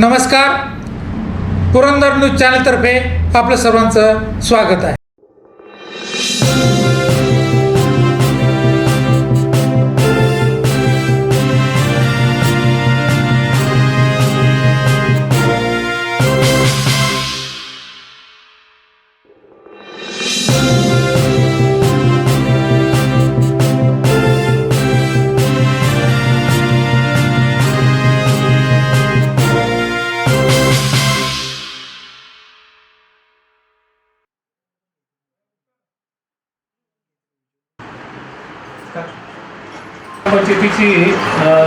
नमस्कार. पुरंदर न्यूज चॅनलतर्फे आपलं सर्वांचं स्वागत आहे. वर्षी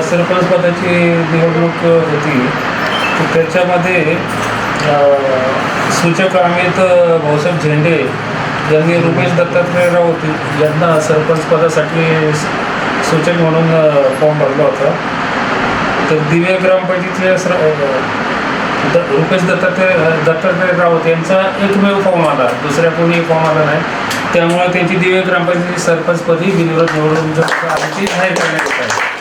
सरपंचपदाची सरपंच पदाची निवडणूक होती तर त्याच्यामध्ये सूचक अमित भाऊसाहेब झेंडे यांनी रुपेश दत्तात्रय राऊत यांना सरपंच पदासाठी सूचक म्हणून फॉर्म भरला होता. तर दिवे ग्रामपंचायतीचे सर द रुपेश दत्तात्रय दत्तात्रय राऊत यांचा एकमेव फॉर्म आला. दुसऱ्या कोणी फॉर्म आला नाही. त्यामुळे त्यांची दिव्य ग्रामपंचायतीची सरपंचपदी बिनविरोध निवडून आमची जाहीर करण्यात येत आहे.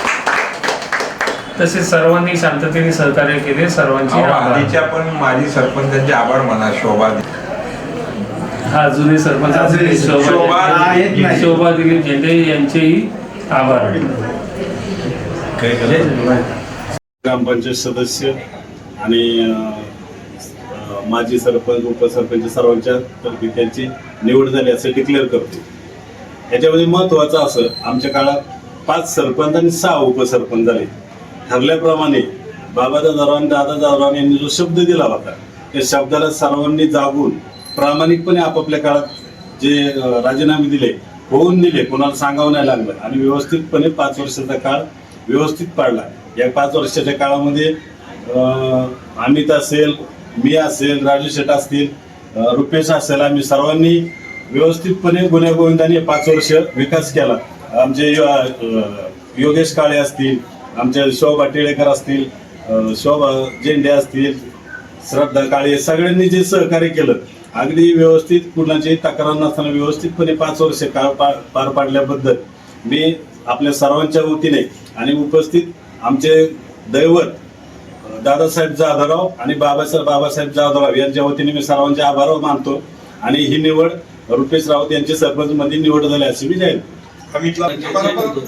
तसेच सर्वांनी शांततेने सहकार्य केले सर्वांचे. आधीच्या पण माजी सरपंचांचे आभार म्हणा शोभा हा जुने सरपंच शोभा शोभा दिलीप झेंडे यांचेही आभार. ग्रामपंचायत सदस्य आणि माजी सरपंच उपसरपंच सर्वांच्या तर्फे त्यांची निवड झाली असं डिक्लेअर करतो. याच्यामध्ये महत्वाचं असं आमच्या काळात पाच सरपंच आणि सहा उपसरपंच झाले. ठरल्याप्रमाणे बाबादा जाधव दादा जाधव यांनी जो शब्द दिला होता त्या शब्दाला सर्वांनी जागून प्रामाणिकपणे आपापल्या काळात जे राजीनामे दिले होऊन दिले कोणाला सांगावं नाही लागलं. आणि व्यवस्थितपणे पाच वर्षाचा काळ व्यवस्थित पाडला. या पाच वर्षाच्या काळामध्ये अमित असेल मी असेल राजू शेट असतील रुपेश असेल आम्ही सर्वांनी व्यवस्थितपणे गुन्ह्यागोविंदाने पाच वर्ष विकास केला. आमचे योगेश काळे असतील आमचे शोभा टिळेकर असतील शोभा झेंडे असतील श्रद्धा काळे सगळ्यांनी जे सहकार्य केलं अगदी व्यवस्थित कुणाची तक्रार नसताना व्यवस्थितपणे पाच वर्ष काळ पार पाडल्याबद्दल मी आपल्या सर्वांच्या वतीने आणि उपस्थित आमचे दैवत दादासाहेब जाधवराव आणि बाबासाहेब बाबासाहेब जाधवराव यांच्या वतीने मी सर्वांचे आभार मानतो आणि ही निवड रुपेश राऊत यांची सरपंच मध्ये निवड झाली अशी मी जाहीर करतो.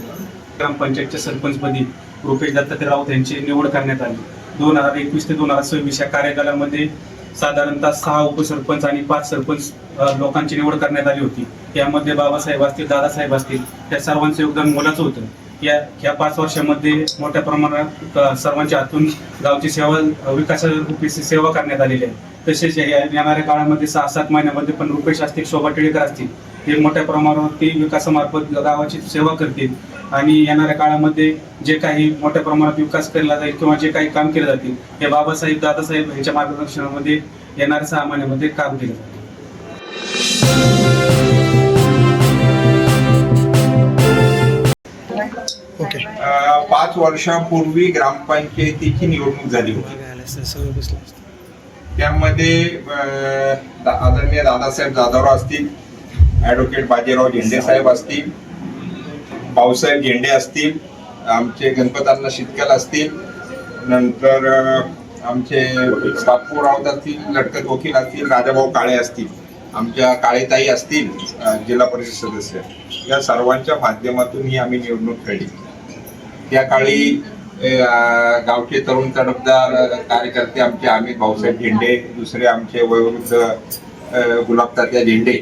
ग्रामपंचायतच्या सरपंचपदी रुपेश दत्तात्रय राऊत यांची निवड करण्यात आली. दोन हजार एकवीस ते दोन हजार सव्वीस या कार्यकालामध्ये साधारणतः सहा उपसरपंच आणि पाच सरपंच लोकांची निवड करण्यात आली होती. यामध्ये बाबासाहेब असतील दादासाहेब असतील त्या सर्वांचं योगदान मोलाचं होतं. या या पाच वर्षामध्ये मोठ्या प्रमाणात सर्वांच्या हातून गावची सेवा विकासारूपी सेवा करण्यात आलेली आहे. तसेच या- येणाऱ्या काळामध्ये सहा सात महिन्यामध्ये पण रुपेश असतील शोभा टिळेकर असतील हे मोठ्या प्रमाणावरती विकासामार्फत गावाची सेवा करतील. आणि येणाऱ्या काळामध्ये जे काही मोठ्या प्रमाणात विकास केला जाईल किंवा जे काही काम केले जातील हे बाबासाहेब दादासाहेब यांच्या मार्गदर्शनामध्ये येणाऱ्या सहा महिन्यामध्ये काम केलं अं, पाच वर्षापूर्वी ग्रामपंचायतीची निवडणूक झाली होती. त्यामध्ये आदरणीय दादासाहेब जाधवराव असतील ऍडव्होकेट बाजीराव झेंडे साहेब असतील भाऊसाहेब झेंडे असतील आमचे गणपतांना शितकल असतील नंतर आमचे बापू राऊत असतील लटकत वकील असतील राजाभाऊ काळे असतील आमच्या काळेताई असतील जिल्हा परिषद सदस्य. या सर्वांच्या माध्यमातून ही आम्ही निवडणूक खेळली त्या काळी गावचे तरुण तडफदार कार्यकर्ते आमचे अमित भाऊसाहेब झेंडे दुसरे आमचे वयोवृद्ध गुलाबतात्या झेंडे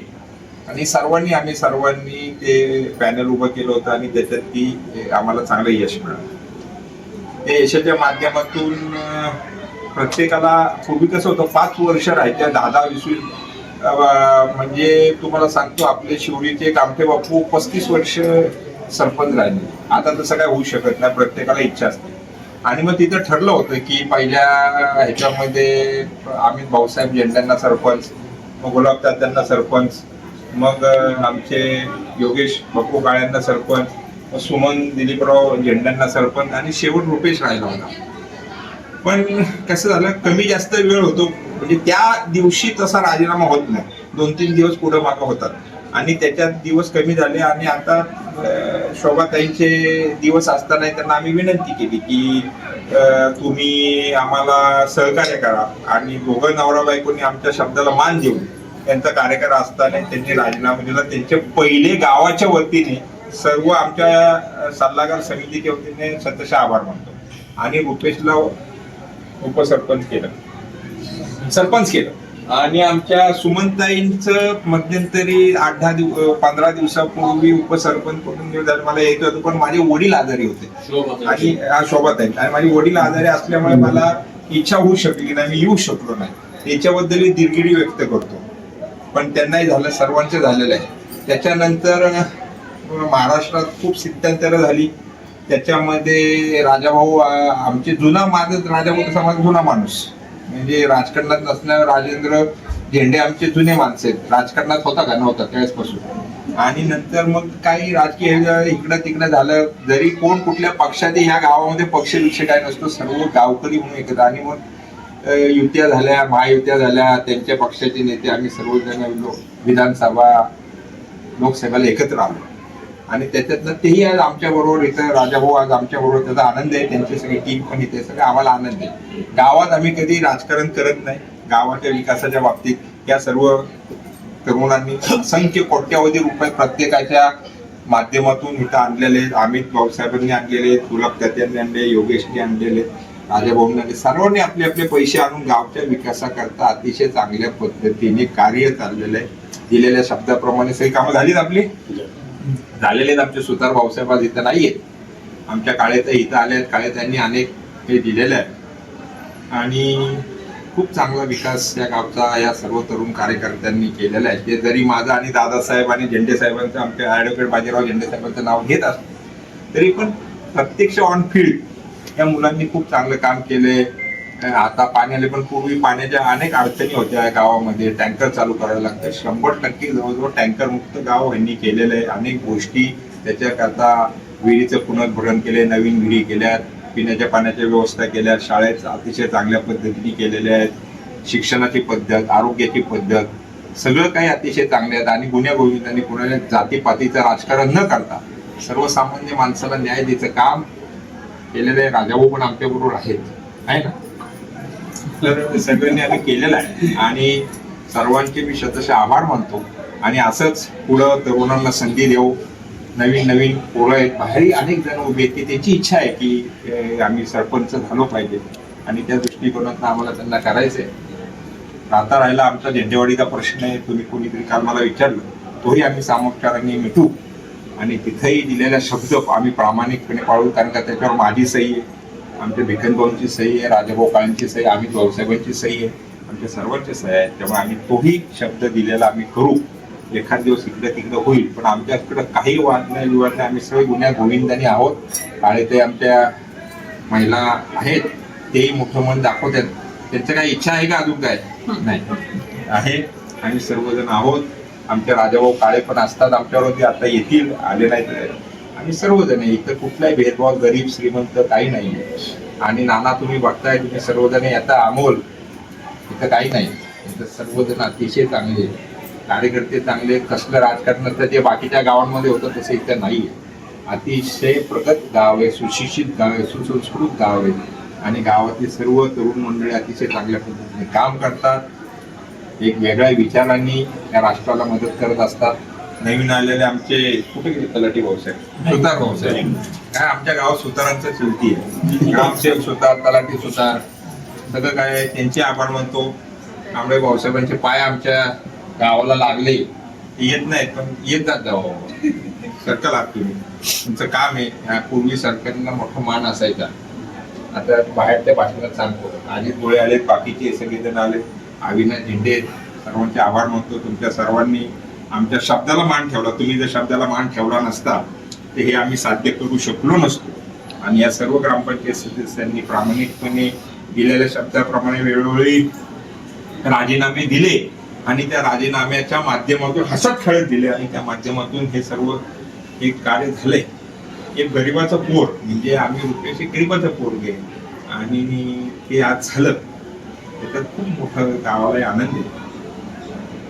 आणि सर्वांनी आम्ही सर्वांनी ते पॅनल उभं केलं होतं आणि त्याच्यात ती आम्हाला चांगलं यश मिळालं. त्या यशाच्या माध्यमातून प्रत्येकाला पूर्वी कसं होतं पाच वर्ष राहायच्या दहा दहा वीस वीस म्हणजे तुम्हाला सांगतो आपले शिवरीचे कामठे बापू पस्तीस वर्ष सरपंच राहिले. आता तसं काय होऊ शकत नाही प्रत्येकाला इच्छा असते. आणि मग तिथं ठरलं होतं की पहिल्या ह्याच्यामध्ये अमित भाऊसाहेब जेंड्यांना सरपंच मग गुलाबदादांना सरपंच मग आमचे योगेश बप्पू काळ्यांना सरपंच सुमन दिलीपराव झेंड्यांना सरपंच आणि शेवट रुपेश राहिला होता. पण कसं झालं कमी जास्त वेळ होतो. म्हणजे त्या दिवशी तसा राजीनामा होत नाही. दोन तीन दिवस पुढे मागं होतात. आणि त्याच्यात दिवस कमी झाले आणि आता शोभाताईंचे दिवस असताना त्यांना आम्ही विनंती केली की तुम्ही आम्हाला सहकार्य करा. आणि दोघं नवरा बायकोनी आमच्या शब्दाला मान देऊन त्यांचा कार्यक्रम असताना त्यांनी राजीनामा दिला त्यांचे पहिले गावाच्या वतीने सर्व आमच्या सल्लागार समितीच्या वतीने सतशा आभार मानतो. आणि रुपेशला उपसरपंच केलं. सरपंच केलं. आणि आमच्या सुमनताईंचं मध्यंतरी आठ दहा दिव पंधरा दिवसापूर्वी उपसरपंच म्हणून झालं. मला यायचं होतं पण माझे वडील आजारी होते. आणि हा शोभत आहे आणि माझे वडील आजारी असल्यामुळे मला इच्छा होऊ शकली नाही मी येऊ शकलो नाही. त्याच्याबद्दल दिलगिरी व्यक्त करतो. पण त्यांनाही झालं सर्वांचं झालेलं आहे. त्याच्यानंतर महाराष्ट्रात खूप सिद्धांतर झाली. त्याच्यामध्ये राजाभाऊ आमचे जुना माझ राजाभाऊ समाज जुना माणूस. म्हणजे राजकारणात नसल्यावर राजेंद्र झेंडे आमचे जुने माणसं आहेत. राजकारणात होता का? नव्हता त्यावेळेसपासून. आणि नंतर मग काही राजकीय इकडं तिकडं झालं. जरी कोण कुठल्या पक्षात ह्या गावामध्ये पक्ष विषय काय नसतो सर्व गावकरी म्हणून एकत्र. आणि मग युत्या झाल्या महायुत्या झाल्या त्यांच्या पक्षाचे नेते आम्ही सर्वजण विधानसभा लोकसभेला एकत्र आलो. आणि त्याच्यातनं तेही आज आमच्याबरोबर इथं राजाभाऊ आज आमच्याबरोबर त्याचा आनंद आहे त्यांची सगळी टीम पण इथे सगळं आम्हाला आनंद आहे. गावात आम्ही कधी राजकारण करत नाही गावाच्या विकासाच्या बाबतीत या सर्व तरुणांनी असंख्य कोट्यावधी रुपये प्रत्येकाच्या माध्यमातून इथं आणलेले आहेत. अमित भाऊसाहेबांनी आणलेले तुलक त्यांनी आणले योगेशने आणलेले राजाभाऊंनी सर्वांनी आपले आपले पैसे आणून गावच्या विकासाकरता अतिशय चांगल्या पद्धतीने कार्य चाललेलं आहे. दिलेल्या शब्दाप्रमाणे सगळी कामं झालीत आपली? झालेले आहेत आमचे सुतार भाऊसाहेब आज इथं आहेत आमच्या काळेत इथं आले आहेत. काळे त्यांनी अनेक हे दिलेलं आहे. आणि खूप चांगला विकास या गावचा या सर्व तरुण कार्यकर्त्यांनी केलेला आहे. ते जरी माझा आणि दादासाहेब आणि झेंडे साहेबांचं आमच्या ॲडव्होकेट बाजीराव झेंडे साहेबांचं नाव घेत असतो तरी पण प्रत्यक्ष ऑन फील्ड या मुलांनी खूप चांगलं काम केलंय. आता पाण्याला पण पूर्वी पाण्याच्या अनेक अडचणी होत्या गावामध्ये. टँकर चालू करायला लागतं शंभर टक्के जवळजवळ टँकर मुक्त गाव यांनी केलेलं आहे. अनेक गोष्टी त्याच्याकरता विहिरीचं पुनर्भरण केले नवीन विहिरी केल्यात. पिण्याच्या पाण्याच्या व्यवस्था केल्या शाळेत अतिशय चांगल्या पद्धतीने केलेल्या आहेत. शिक्षणाची पद्धत आरोग्याची पद्धत सगळं काही अतिशय चांगले आहेत. आणि गुन्ह्यागोविंदांनी कुणाला जातीपातीचं राजकारण न करता सर्वसामान्य माणसाला न्याय द्यायचं काम केलेले राजाभाऊ पण आमच्या बरोबर आहेत. आहे ना तर सगळ्यांनी आम्ही केलेलं आहे. आणि सर्वांचे मी शतशः आभार मानतो. आणि असंच पुढं तरुणांना संधी देऊ. नवीन नवीन पोरं आहेत. बाहेरही अनेक जण उभे आहेत. की त्याची इच्छा आहे की आम्ही सरपंच झालो पाहिजे. आणि त्या दृष्टिकोनातून आम्हाला त्यांना करायचंय. आता राहिला आमचा झेंडेवाडीचा प्रश्न आहे. तुम्ही कोणीतरी काल मला विचारलं तोही आम्ही सामोपचारांनी मिटू. आणि तिथेही दिलेला शब्द आम्ही प्रामाणिकपणे पाळू कारण का त्याच्यावर माझी सही आहे. आमच्या भिकन भाऊंची सही आहे राजाभाऊ काळेंची सही अमित भाऊसाहेबांची सही आहे आमच्या सर्वांची सही आहे. त्यामुळे आम्ही तोही शब्द दिलेला आम्ही करू. एखाद दिवस इकडे तिकडे होईल पण आमच्याकडे काही वाद नाही विवाद नाही आम्ही सगळे गुन्ह्या गोविंदानी आहोत. आणि ते आमच्या महिला आहेत तेही मोठं मन दाखवतात. त्यांचं काही इच्छा आहे का अजून काय? नाही. आहे. आणि सर्वजण आहोत. आमच्या राजाभाऊ काळे पण असतात आमच्यावरती आता येतील आले नाहीत. आणि सर्वजण आहे. इथं कुठलाही भेदभाव गरीब श्रीमंत काही नाही. आणि नाना तुम्ही बघताय तुम्ही सर्वजण येता अमोल. इथं काही नाही. इथं सर्वजण अतिशय चांगले. कार्यकर्ते चांगले. कसलं राजकारणाचं जे बाकीच्या गावांमध्ये होतं तसं इथं नाही अतिशय प्रगत गाव आहे सुशिक्षित गाव आहे सुसंस्कृत गाव आहे. आणि गावातील सर्व तरुण मंडळी अतिशय चांगल्या पद्धतीने काम करतात. एक वेगळ्या विचारांनी या राष्ट्राला मदत करत असतात. नवीन आलेले आमचे कुठे गेले? तलाठी भाऊसाहेब. सुतार भाऊसाहेब. काय आमच्या गावात सुतारांचं चुलती आहे. ग्रामसेवक सुतार तलाठी सुतार सगळं काय त्यांचे आभार मानतो. आंबे भाऊसाहेबांचे पाय आमच्या गावाला लागले. येत नाहीत पण येत जात जावं. आहात तुम्ही तुमचं काम आहे. ह्या पूर्वी सरकारला मोठा मान असायचा. आता बाहेरच्या भाषणात सांगतो अजित गोळे आले बाकीचे सगळेजण आले अविनाश झेंडे सर्वांचे आभार मानतो. तुमच्या सर्वांनी आमच्या शब्दाला मान ठेवला. तुम्ही जर शब्दाला मान ठेवला नसता तर हे आम्ही साध्य करू शकलो नसतो. आणि या सर्व ग्रामपंचायत सदस्यांनी प्रामाणिकपणे दिलेल्या शब्दाप्रमाणे वेळोवेळी राजीनामे दिले आणि त्या राजीनाम्याच्या माध्यमातून हसत खेळत दिले आणि त्या माध्यमातून हे सर्व एक कार्य झाले. एक गरिबाचं पोर म्हणजे आम्ही रुपयाशी गरिबाचं पोर घे आणि ते आज झालं. त्याच्यात खूप मोठं गावालाही आनंद आहे.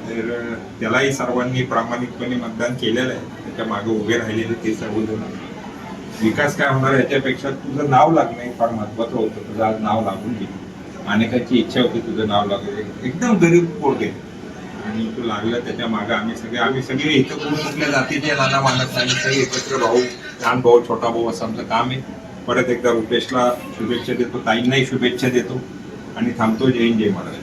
तर त्यालाही सर्वांनी प्रामाणिकपणे मतदान केलेलं आहे. त्याच्यामागे उभे राहिलेले ते सर्वजण. विकास काय होणार याच्यापेक्षा तुझं नाव लागणं फार महत्वाचं होतं. तुझं आज नाव लागून गेलं. अनेकांची इच्छा होती तुझं नाव लागलं एकदम गरीब पोट आहे. आणि तू लागलं त्याच्यामागे. आम्ही सगळे आम्ही सगळे इथं कोण कुठल्या जातीचे नाना मानत नाही. सगळे एकत्र भाऊ लहान भाऊ छोटा भाऊ असं आमचं काम आहे. परत एकदा रुपेशला शुभेच्छा देतो. ताईंनाही शुभेच्छा देतो. आणि थांबतो जय हिंद जय महाराष्ट्र